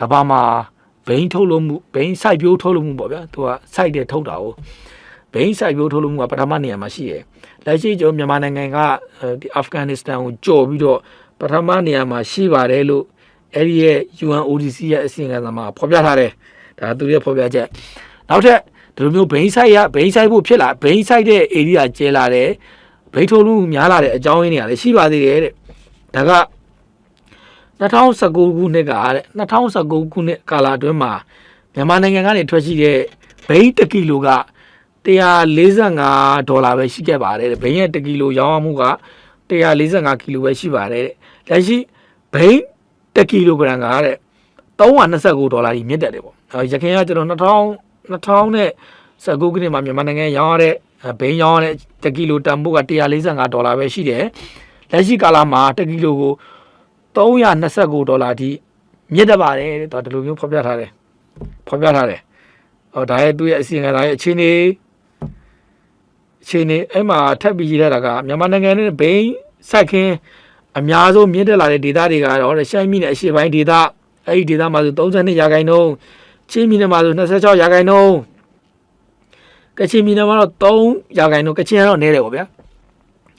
ကမ္ဘာမှာဘိန်းထုတ်လုပ်မှုဘိန်းစိုက်ပျိုးထုတ်လုပ်မှုပေါ့ဗျာသူကစိုက်တယ်ထုတ်တာကိုဘိန်းဆိုင်ပြိုးထုတ်လို့မှုကပထမနေရာမှာရှိတယ်။လက်ရှိကျုံမြန်မာနိုင်ငံကဒီအာဖဂန်နစ္စတန်ကိုကြော်ပြီးတော့ပထမနေရာမှာရှိပါတယ်လို့အဲ့ဒီရဲ့ UNODC ရဲ့အစီအစဉ်ကမှာဖော်ပြထားတယ်။ဒါသူရဲ့ဖော်ပြချက်။နောက်ထပ် ဒီလိုမျိုးဘိန်းဆိုင်ရဘိန်းဆိုင်ဖို့ဖြစ်လာဘိန်းဆိုင်တဲ့ area ကျဲလာတယ်။ဘိန်းထုတ်လို့များလာတဲ့အကြောင်းရင်းတွေကလည်းရှိပါသေးတယ်တဲ့။ဒါက2019ခုနှစ်ကတဲ့2019ခုနှစ်ကာလအတွင်းမှာမြန်မာနိုင်ငံကနေထွက်ရှိတဲ့ဘိန်း1ကီလိုက145ဒေါ်လာပဲရှိခဲ့ပါတယ်တဲ့ဘိန်းရဲ့1ကီလိုရောင်းရမှုက145ကီလိုပဲရှိပါတယ်တဲ့လက်ရှိဘိန်း1ကီလိုဂရမ်ကတဲ့329ဒေါ်လာကြီးမြင့်တက်တယ်ပေါ့အဲရခင်ကကျွန်တော် 2000 2000နဲ့19ခုနှစ်မှာမြန်မာနိုင်ငံရောင်းရတဲ့ဘိန်းရောင်းရတဲ့1ကီလိုတန်ဖိုးက145ဒေါ်လာပဲရှိတယ်လက်ရှိကာလမှာ1ကီလိုကို329ဒေါ်လာအထိမြင့်တက်ပါတယ်တဲ့တော့ဒီလိုမျိုးဖော်ပြထားတယ်ဖော်ပြထားတယ်ဟောဒါရဲ့သူ့ရဲ့အစီအစဉ်ဒါရဲ့အခြေအနေအခြေအနေအဲ့မှာထပ်ပြီးရေးထားတာကမြန်မာနိုင်ငံနဲ့ဘိန်းစိုက်ခင်းအများဆုံးမြင့်တက်လာတဲ့ဒေသတွေကတော့ရှမ်းပြည်နယ်အရှေ့ပိုင်းဒေသအဲ့ဒီဒေသမှာဆို32ရာခိုင်နှုန်း ချင်းပြည်နယ်မှာဆို26ရာခိုင်နှုန်းကချင်ပြည်နယ်မှာတော့3ရာခိုင်နှုန်းကချင်ကတော့နည်းတယ်ပေါ့ဗျာ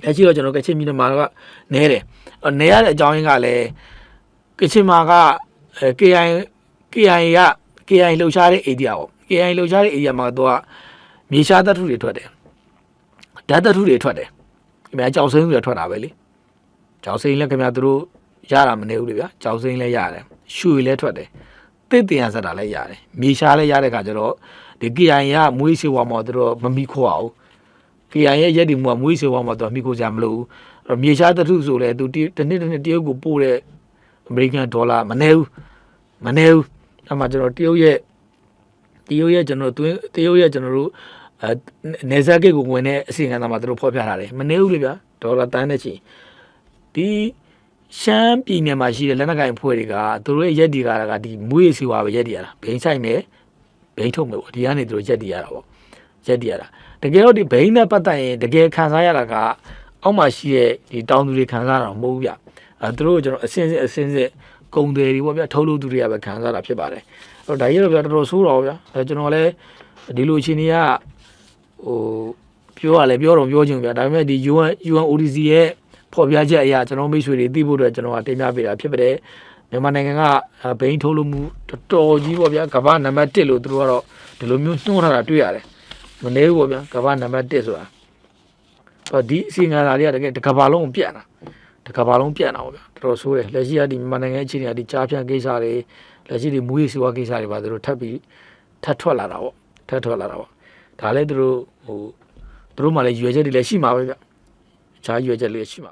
အဲ့ရှိတော့ကျွန်တော်ကချင်ပြည်နယ်မှာကနည်းတယ်အဲ့နည်းရတဲ့အကြောင်းရင်းကလည်းကချင်မှာကအဲ KI KI က KI လှုပ်ရှားတဲ့ area ပေါ့ KI လှုပ်ရှားတဲ့ area မှာတော့မြေရှားသတ္ထုတွေထွက်တယ်ဓာတ်သတ္ထုတွေထွက်တယ်ခင်ဗျာကြောက်စိမ်းတွေထွက်တာပဲလေကြောက်စိမ်းလည်းခင်ဗျာသူတို့ရတာမနေဘူးလေဗျာကြောက်စိမ်းလည်းရတယ်ရွှေလည်းထွက်တယ် တစ်တင်ရစတာလည်းရတယ်မြေရှားလည်းရတဲ့ခါကျတော့ဒီ KI ကမွေးစေဝါမှာသူတို့မမိခိုးအောင် KI ရဲ့ရက်ဒီမှုကမွေးစေဝါမှာသူမိခိုးကြမလို့အဲ့မြေရှားသတ္ထုဆိုလဲသူတစ်နှစ်တစ်နှစ်တရုတ်ကိုပို့တဲ့အမေရိကန်ဒေါ်လာမနေဘူးမနေဘူးအဲ့မှာကျွန်တော်တရုတ်ရဲ့တရုတ်ရဲ့ကျွန်တော်တွင်းတရုတ်ရဲ့ကျွန်တော်တို့အဲနေဇာကိတ်ကိုဝင်တဲ့အစီအစဉ်ကမှသူတို့ဖော်ပြထားတယ်မနေဘူးလေဗျာဒေါ်လာတန်းနဲ့ချီဒီ ရှမ်းပြည်နယ်မှာရှိတဲ့လက်နက်ကိုင်အဖွဲ့တွေကသူတို့ရဲ့ရက်ဒီကာကဒီမွေးစီဝါပဲရက်ဒီရတာဘိန်းဆိုင်မယ်ဘိန်းထုတ်မယ်ပေါ့ဒီကနေသူတို့ရက်ဒီရတာပေါ့ရက်ဒီရတာတကယ်တော့ဒီဘိန်းနဲ့ပတ်သက်ရင်တကယ်ခံစားရတာကအောက်မှာရှိတဲ့ဒီတောင်သူတွေခံစားတာမဟုတ်ဘူးဗျအဲသူတို့ကျွန်တော်အစင်းစင်းအစင်းစင်းကုံတယ်တွေပေါ့ဗျာထုတ်လို့သူတွေကပဲခံစားတာဖြစ်ပါတယ်အဲ့တော့ဒါကြီးတော့ဗျာတော်တော်ဆိုးတော့ဗျာအဲကျွန်တော်လည်းဒီလိုအချိန်ကြီးကဟိုပြောရလဲပြောတော့ပြောချင်ဗျာဒါပေမဲ့ဒီ UN UN ODC ရဲ့ ဖော်ပြချက်အရာကျွန်တော်မိတ်ဆွေတွေသိဖို့အတွက်ကျွန်တော်ကတင်ပြပေးတာဖြစ်ပါတယ်မြန်မာနိုင်ငံကအဲဘိန်းထုတ်လို့မှုတော်တော်ကြီးပေါ့ဗျာကမ္ဘာနံပါတ်1လို့သူတို့ကတော့ဒီလိုမျိုးနှိုးထားတာတွေ့ရတယ်မနေဘူးပေါ့ဗျာကမ္ဘာနံပါတ်1ဆိုတာဟောဒီအစီအငါလာလေးကတကယ်တစ်ကမ္ဘာလုံးကိုပြန့်တာတစ်ကမ္ဘာလုံးပြန့်တာပေါ့ဗျာတော်တော်ဆိုးတယ်လက်ရှိကဒီမြန်မာနိုင်ငံအခြေအနေကဒီကြားဖြန့်ကိစ္စတွေလက်ရှိဒီမူရေးစီဝါကိစ္စတွေပါသူတို့ထပ်ပြီးထပ်ထွက်လာတာပေါ့ထပ်ထွက်လာတာပေါ့ဒါလည်းသူတို့ဟိုသူတို့မှလည်းရွေချက်တွေလည်းရှိမှာပဲဗျ 查阅这列车嘛。